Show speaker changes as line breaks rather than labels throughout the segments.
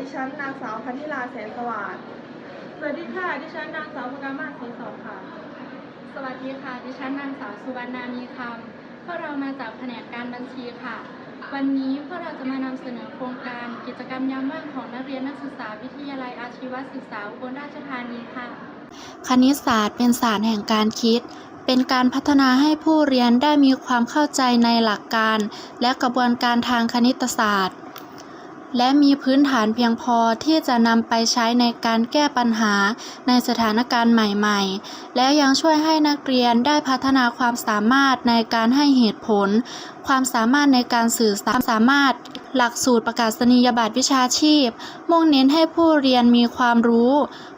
ดิฉันนางสาวพันธิลาแสนสวัสดิ์
สวัสดีค่ะ ดิฉันนางสาวพกามาศศรีสอบค่ะ
สวัสดีค่ะ ดิฉันนางสาวสุวรรณามีคำพวกเรามาจากแผนกการบัญชีค่ะ วันนี้พวกเราจะมานำเสนอโครงการกิจกรรมยามว่างของนักเรียนนักศึกษาวิทยาลัยอาชีวศึกษาอุบลราชธานีค่ะ
คณิตศาสตร์เป็นศาสตร์แห่งการคิด เป็นการพัฒนาให้ผู้เรียนได้มีความเข้าใจในหลักการ และกระบวนการทางคณิตศาสตร์ และมีพื้นฐานเพียงพอที่จะนำไปใช้ในการแก้ปัญหาในสถานการณ์ใหม่ๆ และยังช่วยให้นักเรียนได้พัฒนาความสามารถในการให้เหตุผล ความสามารถในการสื่อสารสามารถ หลักสูตรประกาศนียบัตรวิชาชีพ มุ่งเน้นให้ผู้เรียนมีความรู้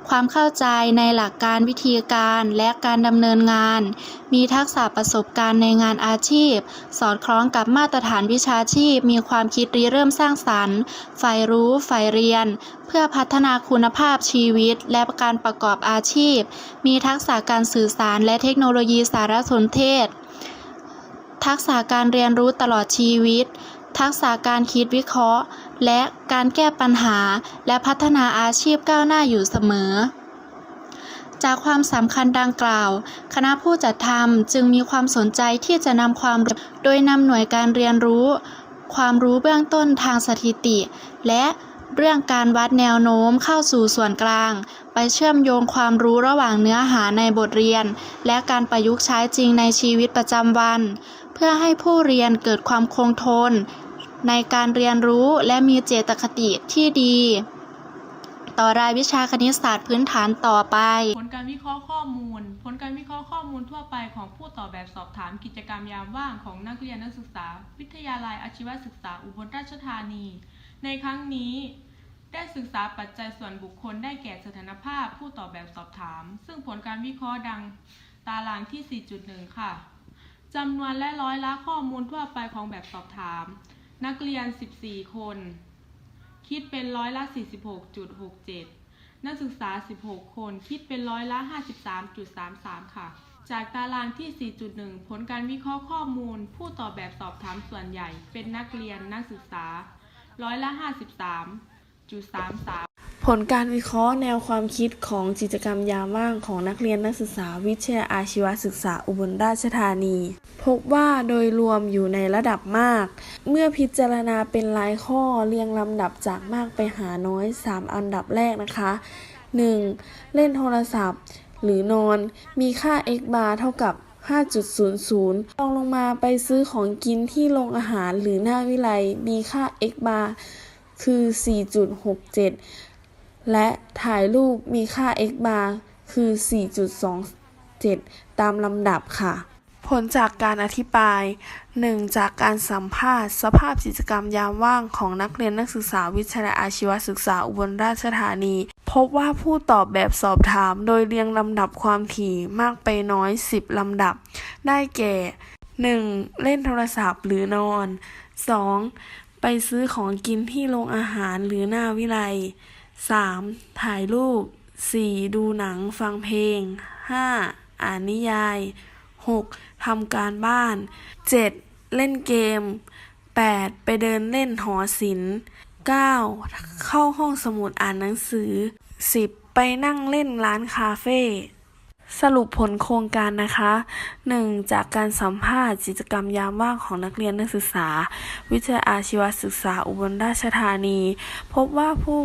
ความเข้าใจในหลักการวิธีการและการดำเนินงาน มีทักษะประสบการณ์ในงานอาชีพ สอดคล้องกับมาตรฐานวิชาชีพ มีความคิดริเริ่มสร้างสรรค์ใฝ่รู้ใฝ่เรียน เพื่อพัฒนาคุณภาพชีวิต และการประกอบอาชีพ มีทักษะการสื่อสารและเทคโนโลยีสารสนเทศ ทักษะการเรียนรู้ตลอดชีวิต ทักษะการคิดวิเคราะห์ และการแก้ปัญหา และพัฒนาอาชีพก้าวหน้าอยู่เสมอ จากความสำคัญดังกล่าว คณะผู้จัดทำจึงมีความสนใจที่จะนำความโดยนำหน่วยการเรียนรู้ ความรู้เบื้องต้นทางสถิติ และเรื่องการวัดแนวโน้มเข้าสู่ส่วนกลาง ไปเชื่อมโยงความรู้ระหว่างเนื้อหาในบทเรียน และการประยุกต์ใช้จริงในชีวิตประจำวัน เพื่อให้ผู้เรียนเกิดความคงทน ในการเรียนรู้และมีเจตคติที่ดี ต่อรายวิชาคณิตศาสตร์พื้นฐานต่อไป
ผลการวิเคราะห์ข้อมูล ผลการวิเคราะห์ข้อมูลทั่วไปของผู้ตอบแบบสอบถามกิจกรรมยามว่างของนักเรียนนักศึกษา วิทยาลัยอาชีวศึกษาอุบลราชธานี ในครั้งนี้ได้ศึกษาปัจจัยส่วนบุคคลได้แก่สถานภาพผู้ตอบแบบสอบถาม ซึ่งผลการวิเคราะห์ดังตารางที่ 4.1 ค่ะ จำนวนและร้อยละข้อมูลทั่วไปของแบบสอบถาม นักเรียน 14 คน คิดเป็นร้อยละ 46.67 นักศึกษา 16 คน คิดเป็นร้อยละ 53.33 ค่ะ จากตารางที่ 4.1 ผลการวิเคราะห์ข้อมูล ผู้ตอบแบบสอบถามส่วนใหญ่ เป็นนักเรียนนักศึกษา ร้อยละ 53.33
ผลการวิเคราะห์แนวความคิดของกิจกรรมยามว่างของนักเรียนนักศึกษาวิทยาอาชีวศึกษาอุบลราชธานี พบว่าโดยรวมอยู่ในระดับมาก เมื่อพิจารณาเป็นรายข้อเรียงลำดับจากมากไปหาน้อย 3 อันดับแรกนะคะ 1. เล่นโทรศัพท์ หรือนอนมีค่า x bar เท่ากับ5.00 ลองลงมาไปซื้อของกินที่โรงอาหารหรือหน้าวิไลมีค่า x bar คือ 4.67 และถ่ายรูปมีค่า x bar คือ 4.27 ตามลำดับค่ะ ผลจากการอธิบาย 1. จากการสัมภาษณ์ สภาพกิจกรรมยามว่างของนักเรียนนักศึกษาวิทยาอาชีวศึกษาอุบลราชธานี พบว่าผู้ตอบแบบสอบถามโดยเรียงลำดับความถี่มากไปน้อย 10 ลำดับ ได้แก่ 1. เล่นโทรศัพท์หรือนอน 2. ไปซื้อของกินที่โรงอาหารหรือหน้าวิไล 3. ถ่ายรูป 4. ดูหนังฟังเพลง 5. อ่านนิยาย 6. ทำการบ้าน 7. เล่นเกม 8. ไปเดินเล่นหอศิลป์ 9. เข้าห้องสมุดอ่านหนังสือ 10. ไปนั่งเล่นร้านคาเฟ่สรุปผลโครงการนะคะ 1. จากการสัมภาษณ์กิจกรรมยามว่างของนักเรียนนักศึกษา วิทยาอาชีวศึกษาอุบลราชธานี พบว่าผู้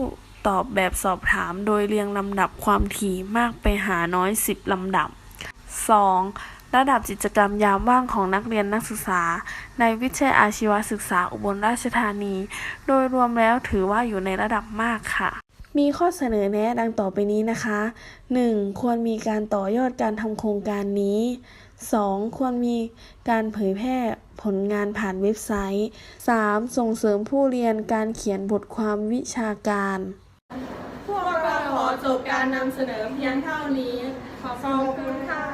ตอบแบบสอบถามโดยเรียงลำดับความถี่มากไปหาน้อย 10 ลำดับ 2. ระดับกิจกรรมยามว่างของนักเรียนนักศึกษา ในวิทยาอาชีวศึกษาอุบลราชธานี โดยรวมแล้วถือว่าอยู่ในระดับมากค่ะมีข้อเสนอแนะดังต่อไปนี้นะคะ 1. ควรมีการต่อยอดการทำโครงการนี้ 2. ควรมีการเผยแพร่ผลงานผ่านเว็บไซต์ 3. ส่งเสริมผู้เรียนการเขียนบทความวิชาการ
จบการนำเสนอเพียงเท่านี้ ขอบคุณค่ะ